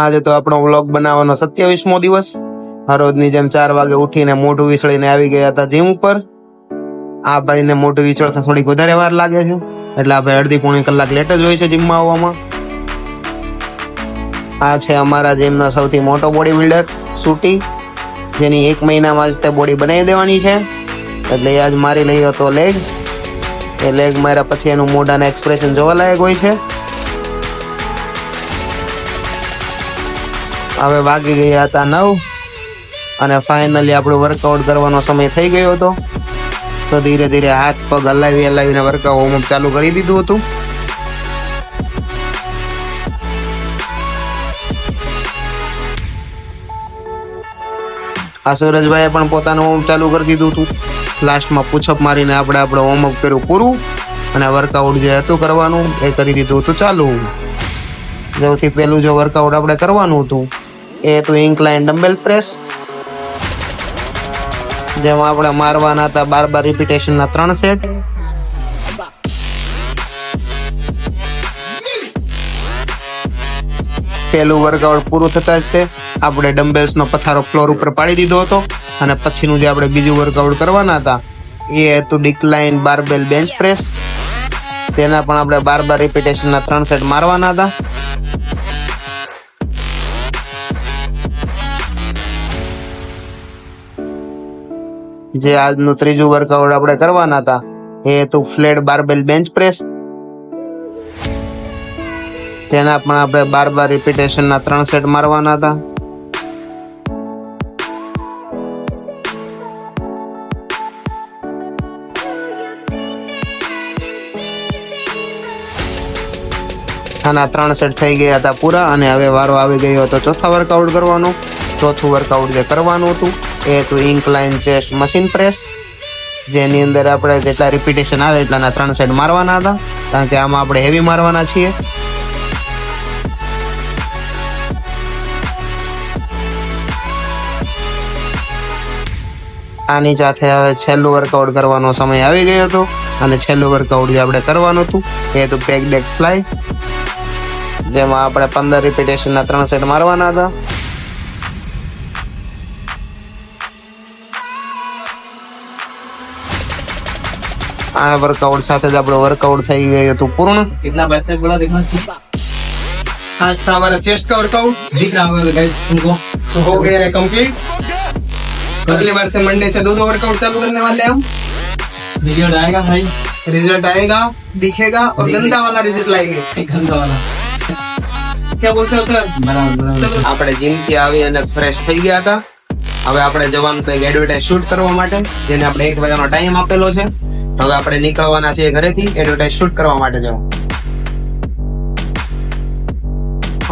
આજે તો આપણો વ્લોગ બનાવવાનો સત્યાવીસમો દિવસ. હરોજની જેમ ચાર વાગે ઉઠીને મોઢું વિસળીને આવી ગયા હતા જીમ ઉપર. આ ભાઈને મોઢું વિસળતા થોડીક વધારે વાર લાગે છે. એટલે આ ભાઈ અડધી પોણી કલાક લેટ જ હોય છે જીમમાં આવવામાં. આ છે અમારા જીમનો સૌથી મોટો બોડી બિલ્ડર સુટી, જેની એક મહિનામાં જ તે બોડી બનાવી દેવાની છે. એટલે એ આજ મારી લઈ હતો લેગ એ લેગ માર્યા પછી એનું મોઢાના એક્સપ્રેશન જોવા લાયક હોય છે. હવે વાગી ગયા હતા નવ અને ફાઇનલી આપણું વર્કઆઉટ કરવાનો સમય થઈ ગયો હતો. તો ધીરે ધીરે હાથ પગ હલાવી હલાવીને વર્કઆઉટ વોર્મઅપ ચાલુ કરી દીધું હતું. આ સુરજભાઈએ પણ પોતાનું વોર્મઅપ ચાલુ કરી દીધું હતું. લાસ્ટમાં પૂછપ મારીને આપણે આપણું વોર્મઅપ કર્યું પૂરું અને વર્કઆઉટ જે હતું કરવાનું એ કરી દીધું હતું ચાલુ. સૌથી પહેલું જો વર્કઆઉટ આપણે કરવાનું હતું એ હતું ઇન્કલાઇન ડમ્બેલ પ્રેસ જેમાં આપણે મારવાના હતા બાર બાર રિપીટેશનના ત્રણ સેટ પહેલું વર્કઆઉટ પૂરું થતા જ તે આપણે ડમ્બેલ્સનો પથારો ફ્લોર ઉપર પાડી દીધો હતો અને પછીનું જે આપણે બીજું વર્કઆઉટ કરવાના હતા, એ હતું ડિક્લાઇન બારબેલ બેન્ચ પ્રેસ તેના પણ આપણે બાર બાર રિપીટેશનના ત્રણ સેટ મારવાના હતા. જે આજનું ત્રીજું વર્કઆઉટ આપણે કરવાના હતા, એ હતું ફ્લેટ બારબેલ બેન્ચ પ્રેસ જેના પણ આપણે બાર બાર રિપીટેશનના ત્રણ સેટ મારવાના હતા. આના ત્રણ સેટ થઈ ગયા હતા પૂરા અને હવે વારો આવી ગયો હતો ચોથા વર્કઆઉટ કરવાનો. ચોથું વર્કઆઉટ જે કરવાનું હતું, એ હતું ઇન્કલાઇન ચેસ્ટ મશીન પ્રેસ જેની અંદર આપણે જેટલા રિપીટેશન આવે એટલાના ત્રણ સેટ મારવાના હતા, કારણ કે આમાં આપણે હેવી મારવાના છીએ. આની સાથે હવે છેલ્લું વર્કઆઉટ કરવાનો સમય આવી ગયો હતો, અને છેલ્લું વર્કઆઉટ જે આપણે કરવાનું હતું, એ હતું પેક ડેક ફ્લાય જેમાં આપણે પંદર રિપીટેશનના ત્રણ સેટ મારવાના હતા. આ વર્કઆઉટ સાથે જ આપણું વર્કઆઉટ થઈ ગયું હતું પૂર્ણ कितना पैसे बोला देखना चाहिए आज था हमारा चेस्ट का वर्कआउट दिख रहा होगा गाइस तुमको तो हो गया है कंप्लीट अगले बार से मंडे से दो दो वर्कआउट चालू करने वाले हैं हम वीडियो आएगा भाई रिजल्ट आएगा दिखेगा और गंदा वाला रिजल्ट लाएंगे गंदा वाला क्या बोलते हो सर बराबर बराबर આપણે જીમ થી આવી અને ફ્રેશ થઈ ગયા હતા હવે આપણે જવાનું તો એક એડવર્ટાઇઝ શૂટ કરવા માટે જેને આપણે એક વાગ્યાનો ટાઈમ આપેલો છે તો હવે આપણે નીકળવાના છીએ ઘરેથી એડવર્ટાઇઝ શૂટ કરવા માટે જવા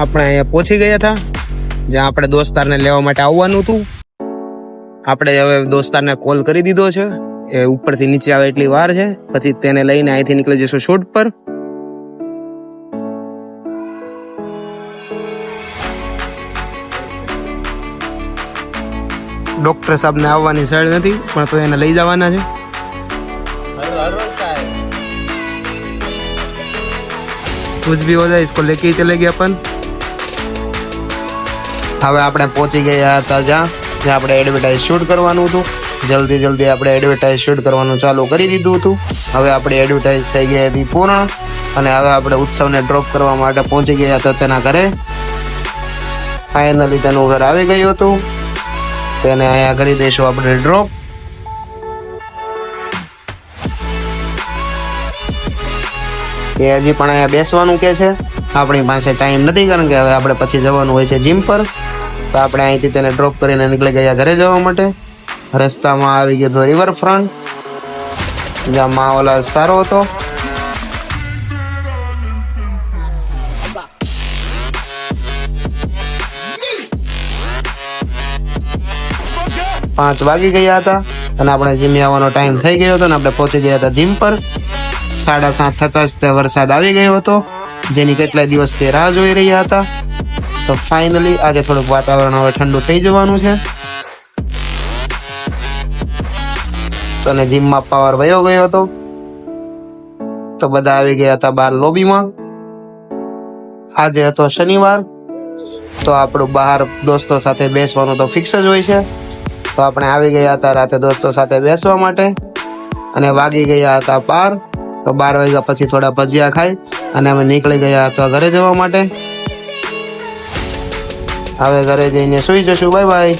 આપણે અહીંયા પહોંચી ગયા હતા, જ્યાં આપણે દોસ્તારને લેવા માટે આવવાનું હતું. આપણે હવે દોસ્તારને કોલ કરી દીધો છે, એ ઉપરથી નીચે આવે એટલી વાર છે, પછી તેને લઈને અહીંથી નીકળી જશું શૂટ પર. ડોક્ટર સાહેબને આવવાની સાઈડ નથી, પણ તો એને લઈ જવાના છે. कुछ भी हो जाए इसको लेके ही चले गए अपन હવે આપણે પહોંચી ગયા હતા જ્યાં જ્યાં આપણે એડવર્ટાઇઝ શૂટ કરવાનું હતું જલ્દી જલ્દી આપણે એડવર્ટાઇઝ શૂટ કરવાનું ચાલુ કરી દીધું હતું હવે આપણી એડવર્ટાઇઝ થઈ ગઈ હતી પૂર્ણ અને હવે આપણે ઉત્સવને ડ્રોપ કરવા માટે પહોંચી ગયા હતા તેના ઘરે ફાઇનલી તેનું ઘર આવી ગયું હતું તેને અહીંયા કરી દઈશું આપણે ડ્રોપ એ હજી પણ અહીંયા બેસવાનું કે છે. આપણી પાસે ટાઈમ નથી, કારણ કે હવે આપણે પછી જવાનું હોય છે જીમ પર. તો આપણે અહીંથી તેને ડ્રોપ કરીને નીકળી ગયા ઘરે જવા માટે. રસ્તામાં આવી ગયો હતો રિવર ફ્રન્ટ જ્યાં માહોલ સારો હતો. પાંચ વાગી ગયા હતા અને આપણે જીમ આવવાનો ટાઈમ થઈ ગયો હતો અને આપણે પહોંચી ગયા હતા જીમ પર. સાડા સાત થતા જ તે વરસાદ આવી ગયો હતો, જેની કેટલા દિવસ તે રાહ જોઈ રહ્યા હતા. તો ફાઇનલી આજે થોડુંક વાતાવરણ હવે ઠંડુ થઈ જવાનું છે. અને જીમમાં પાવર વયો ગયો હતો. તો બધા આવી ગયા હતા બાર લોબીમાં આજે હતો શનિવાર. તો આપણું બહાર દોસ્તો સાથે બેસવાનું તો ફિક્સ જ હોય છે. તો આપણે આવી ગયા હતા રાતે દોસ્તો સાથે બેસવા માટે. અને વાગી ગયા હતા બાર. તો બાર વાગ્યા પછી થોડા ભજીયા ખાઈ અને અમે નીકળી ગયા હતા ઘરે જવા માટે. હવે ઘરે જઈને સુઈ જશું. Bye bye